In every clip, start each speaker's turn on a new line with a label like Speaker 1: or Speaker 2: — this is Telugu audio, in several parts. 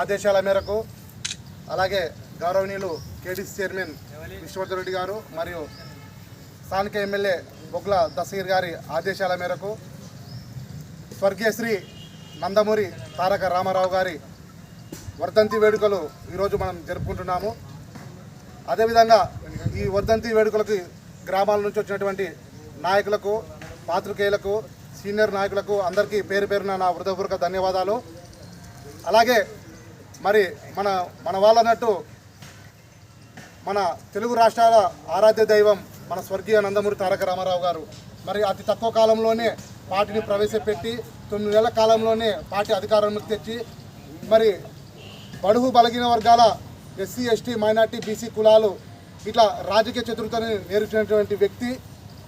Speaker 1: ఆదేశాల మేరకు అలాగే గౌరవనీయులు కేడీసీ చైర్మన్ విష్ణువర్ధన్ రెడ్డి గారు మరియు స్థానిక ఎమ్మెల్యే బొగ్ల దసగిర్ గారి ఆదేశాల మేరకు స్వర్గీయ శ్రీ నందమూరి తారక రామారావు గారి వర్ధంతి వేడుకలు ఈరోజు మనం జరుపుకుంటున్నాము. అదేవిధంగా ఈ వర్ధంతి వేడుకలకు గ్రామాల నుంచి వచ్చినటువంటి నాయకులకు పాత్రికేయులకు సీనియర్ నాయకులకు అందరికీ పేరు పేరున నా హృదయపూర్వక ధన్యవాదాలు. అలాగే మరి మన మన వాళ్ళన్నట్టు మన తెలుగు రాష్ట్రాల ఆరాధ్య దైవం మన స్వర్గీయ నందమూరి తారక రామారావు గారు. మరి అతి తక్కువ కాలంలోనే పార్టీని ప్రవేశపెట్టి తొమ్మిది నెలల కాలంలోనే పార్టీ అధికారంలోకి తెచ్చి మరి బడుగు బలగిన వర్గాల ఎస్సీ ఎస్టీ మైనార్టీ బీసీ కులాలు ఇట్లా రాజకీయ చతుర్థని నేర్చినటువంటి వ్యక్తి.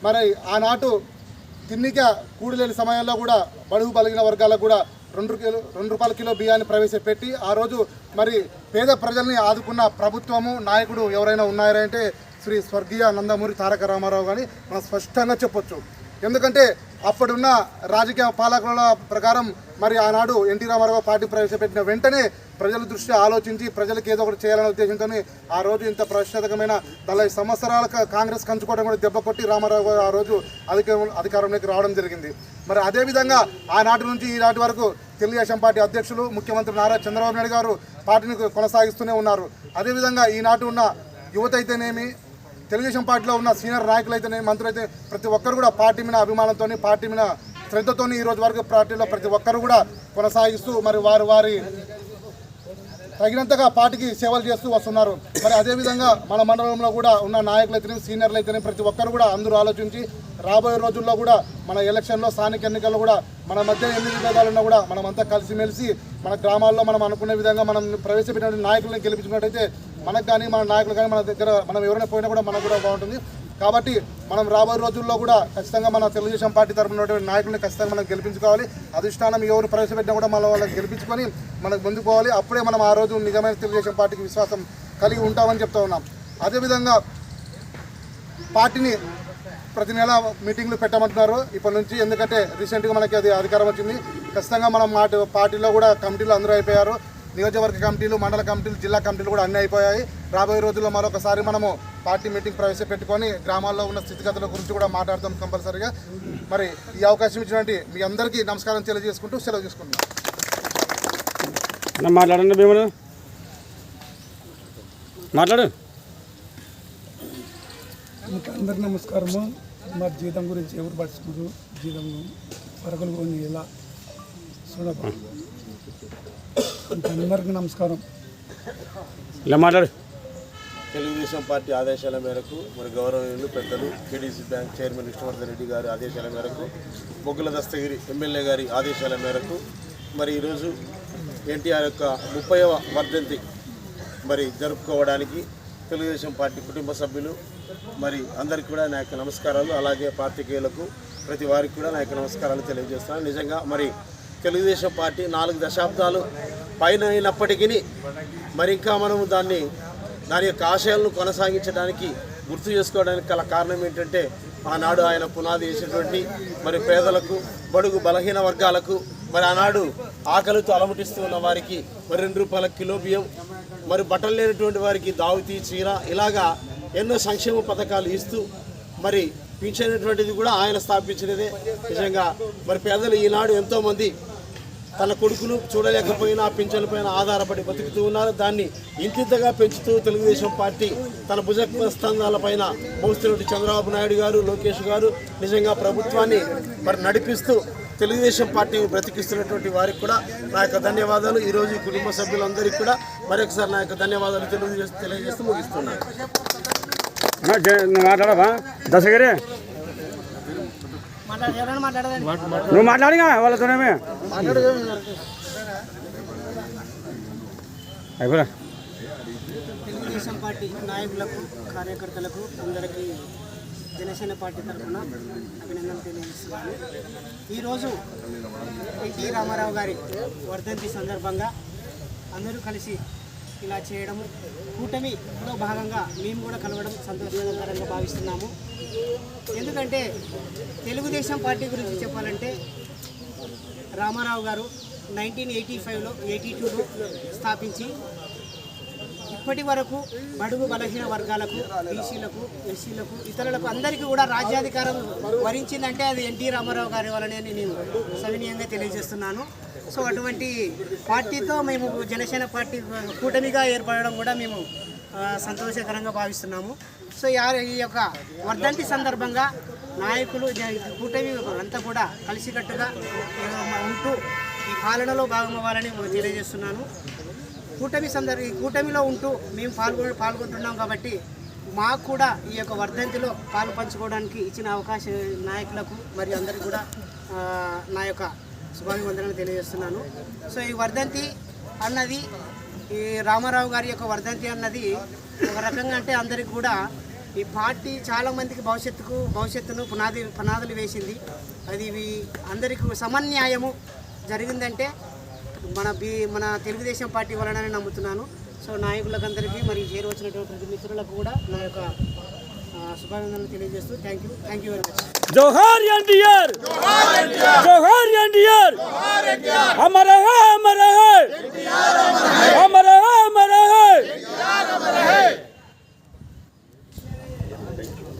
Speaker 1: మరి ఆనాటు తిన్నిక కూడిలేని సమయంలో కూడా బడుగు బలిగిన వర్గాలకు కూడా రెండు కిలో రెండు రూపాయల కిలో బియ్యాన్ని ప్రవేశపెట్టి ఆ రోజు మరి పేద ప్రజల్ని ఆదుకున్న ప్రభుత్వము నాయకుడు ఎవరైనా ఉన్నారంటే శ్రీ స్వర్గీయ నందమూరి తారక రామారావు కానీ మనం స్పష్టంగా చెప్పొచ్చు. ఎందుకంటే అప్పుడున్న రాజకీయ పాలకుల ప్రకారం మరి ఆనాడు ఎన్టీ రామారావు పార్టీ ప్రవేశపెట్టిన వెంటనే ప్రజల దృష్టి ఆలోచించి ప్రజలకు ఏదో ఒకటి చేయాలనే ఉద్దేశంతో ఆ రోజు ఇంత ప్రశ్నార్థకమైన నలభై సంవత్సరాల కాంగ్రెస్ కంచుకోవడం కూడా దెబ్బ కొట్టి రామారావు గారు ఆ రోజు అధికారం అధికారంలోకి రావడం జరిగింది. మరి అదేవిధంగా ఆనాటి నుంచి ఈనాటి వరకు తెలుగుదేశం పార్టీ అధ్యక్షులు ముఖ్యమంత్రి నారా చంద్రబాబు నాయుడు గారు పార్టీని కొనసాగిస్తూనే ఉన్నారు. అదేవిధంగా ఈనాటి ఉన్న యువత అయితేనేమి తెలుగుదేశం పార్టీలో ఉన్న సీనియర్ నాయకులు అయితేనేమి మంత్రులు అయితే ప్రతి ఒక్కరు కూడా పార్టీ మీద అభిమానంతో పార్టీ మీద శ్రద్ధతో ఈ రోజు వరకు పార్టీలో ప్రతి ఒక్కరు కూడా కొనసాగిస్తూ మరి వారు వారి తగినంతగా పార్టీకి సేవలు చేస్తూ వస్తున్నారు. మరి అదేవిధంగా మన మండలంలో కూడా ఉన్న నాయకులు అయితేనే సీనియర్లు అయితేనే ప్రతి ఒక్కరు కూడా అందరూ ఆలోచించి రాబోయే రోజుల్లో కూడా మన ఎలక్షన్లో స్థానిక ఎన్నికల్లో కూడా మన మధ్య ఎన్ని విభేదాలున్నా కూడా మనమంతా కలిసిమెలిసి మన గ్రామాల్లో మనం అనుకునే విధంగా మనం ప్రవేశపెట్టిన నాయకులను గెలిపించుకున్నట్టయితే మనకు కానీ మన నాయకులు కానీ మన దగ్గర మనం ఎవరైనా పోయినా కూడా మనకు కూడా బాగుంటుంది. కాబట్టి మనం రాబోయే రోజుల్లో కూడా ఖచ్చితంగా మన తెలుగుదేశం పార్టీ తరఫున ఉన్నటువంటి నాయకుల్ని ఖచ్చితంగా మనం గెలిపించుకోవాలి. అధిష్టానం ఎవరు ప్రవేశపెట్టినా కూడా మనం వాళ్ళని గెలిపించుకొని మనకు ముందుకు పోవాలి. అప్పుడే మనం ఆ రోజు నిజమైన తెలుగుదేశం పార్టీకి విశ్వాసం కలిగి ఉంటామని చెప్తా ఉన్నాం. అదేవిధంగా పార్టీని ప్రతి నెల మీటింగ్లు పెట్టమంటున్నారు. ఇప్పటి నుంచి ఎందుకంటే రీసెంట్గా మనకి అది అధికారం వచ్చింది. ఖచ్చితంగా మనం మాట పార్టీలో కూడా కమిటీలు అందరూ అయిపోయారు. నియోజకవర్గ కమిటీలు మండల కమిటీలు జిల్లా కమిటీలు కూడా అన్నీ అయిపోయాయి. రాబోయే రోజుల్లో మరొకసారి మనము పార్టీ మీటింగ్ ప్రవేశపెట్టుకొని గ్రామాల్లో ఉన్న స్థితిగతుల గురించి కూడా మాట్లాడతాం కంపల్సరీగా. మరి ఈ అవకాశం ఇచ్చినటువంటి మీ అందరికీ నమస్కారం తెలియజేసుకుంటూ సెలవు తీసుకుంటున్నాం.
Speaker 2: అన్న మాట్లాడండి భీముడు మాట్లాడు.
Speaker 3: అందరికి నమస్కారము. మా జీతం గురించి ఎవరు పడుచుకోరు జీతం పరుగులు కొని ఎలా చూడబా అందరికి నమస్కారం.
Speaker 2: ఇలా మాట్లాడు.
Speaker 4: తెలుగుదేశం పార్టీ ఆదేశాల మేరకు మరి గౌరవనీయులు పెద్దలు KDC bank chairman Vishnuvardhan Reddy గారి ఆదేశాల మేరకు బొగ్గుల దస్తగిరి ఎమ్మెల్యే గారి ఆదేశాల మేరకు మరి ఈరోజు ఎన్టీఆర్ యొక్క ముప్పైవ వర్ధంతి మరి జరుపుకోవడానికి తెలుగుదేశం పార్టీ కుటుంబ సభ్యులు మరి అందరికీ కూడా నా యొక్క నమస్కారాలు అలాగే పార్టీకేయులకు ప్రతి వారికి కూడా నా యొక్క నమస్కారాలు తెలియజేస్తున్నాను. నిజంగా మరి తెలుగుదేశం పార్టీ నాలుగు దశాబ్దాలు పైన అయినప్పటికీ మరి ఇంకా మనము దాన్ని దాని యొక్క ఆశయాలను కొనసాగించడానికి గుర్తు చేసుకోవడానికి గల కారణం ఏంటంటే ఆనాడు ఆయన పునాది వేసినటువంటి మరి పేదలకు బడుగు బలహీన వర్గాలకు మరి ఆనాడు ఆకలితో అలమటిస్తూ ఉన్న వారికి మరి రెండు రూపాయల కిలో బియ్యం మరి బట్టలు లేనటువంటి వారికి దావుతీ చీర ఇలాగా ఎన్నో సంక్షేమ పథకాలు ఇస్తూ మరి పింఛనటువంటిది కూడా ఆయన స్థాపించినదే. నిజంగా మరి పేదలు ఈనాడు ఎంతోమంది తన కొడుకులు చూడలేకపోయినా ఆ పైన ఆధారపడి బతుకుతూ ఉన్నారు. దాన్ని ఇంతింతగా పెంచుతూ తెలుగుదేశం పార్టీ తన భుజ స్తంభాల పైన మోస్తున్నటువంటి చంద్రబాబు నాయుడు గారు లోకేష్ గారు నిజంగా ప్రభుత్వాన్ని మరి నడిపిస్తూ తెలుగుదేశం పార్టీని బ్రతికిస్తున్నటువంటి వారికి కూడా నా యొక్క ధన్యవాదాలు. ఈరోజు కుటుంబ సభ్యులందరికీ కూడా మరొకసారి నా యొక్క ధన్యవాదాలు తెలియజేస్తూ తెలియజేస్తూ ముగిస్తున్నాను.
Speaker 2: మాట్లాడవా? దశగిరి? నువ్వు మాట్లాడిగా వాళ్ళతోనేమే. అయిపోరా
Speaker 5: తెలుగుదేశం పార్టీ నాయకులకు కార్యకర్తలకు అందరికీ జనసేన పార్టీ తరఫున అభినందనలు తెలియజేస్తున్నాను. ఈరోజు ఎన్టీ రామారావు గారి వర్ధంతి సందర్భంగా అందరూ కలిసి ఇలా చేయడము. కూటమిలో భాగంగా మేము కూడా కలవడం సంతోషకరంగా భావిస్తున్నాము. ఎందుకంటే తెలుగుదేశం పార్టీ గురించి చెప్పాలంటే రామారావు గారు నైన్టీన్ ఎయిటీ ఫైవ్లో ఎయిటీ టూలో స్థాపించి ఇప్పటి వరకు బడుగు బలహీన వర్గాలకు బీసీలకు ఎస్సీలకు ఇతరులకు అందరికీ కూడా రాజ్యాధికారం వరించిందంటే అది ఎన్టీ రామారావు గారి వలనే నేను సవినీయంగా తెలియజేస్తున్నాను. సో అటువంటి పార్టీతో మేము జనసేన పార్టీ కూటమిగా ఏర్పడడం కూడా మేము సంతోషకరంగా భావిస్తున్నాము. సో ఈ యొక్క వర్ధంతి సందర్భంగా నాయకులు జ- కూటమి అంతా కూడా కలిసికట్టుగా ఉంటూ ఈ పాలనలో భాగమవ్వాలని తెలియజేస్తున్నాను. కూటమి సందర్భ ఈ కూటమిలో ఉంటూ మేము పాల్గొ పాల్గొంటున్నాం కాబట్టి మాకు కూడా ఈ యొక్క వర్ధంతిలో పాలు పంచుకోవడానికి ఇచ్చిన అవకాశం నాయకులకు మరియు అందరికీ కూడా నా యొక్క శుభాభివందనలు తెలియజేస్తున్నాను. సో ఈ వర్ధంతి అన్నది ఈ రామారావు గారి యొక్క వర్ధంతి అన్నది ఒక రకంగా అంటే అందరికి కూడా ఈ పార్టీ చాలామందికి భవిష్యత్తుకు భవిష్యత్తును పునాది పునాదులు వేసింది. అది ఇవి అందరికీ సమన్యాయము జరిగిందంటే మన బీ మన తెలుగుదేశం పార్టీ వలననే నమ్ముతున్నాను. సో నాయకులకు అందరికీ మరి చేరువచ్చినటువంటి ప్రతి మిత్రులకు కూడా నా యొక్క ఆ, శుభాభినందనలు తెలియజేస్తూ thank you. Thank you very much.
Speaker 2: Johar NTR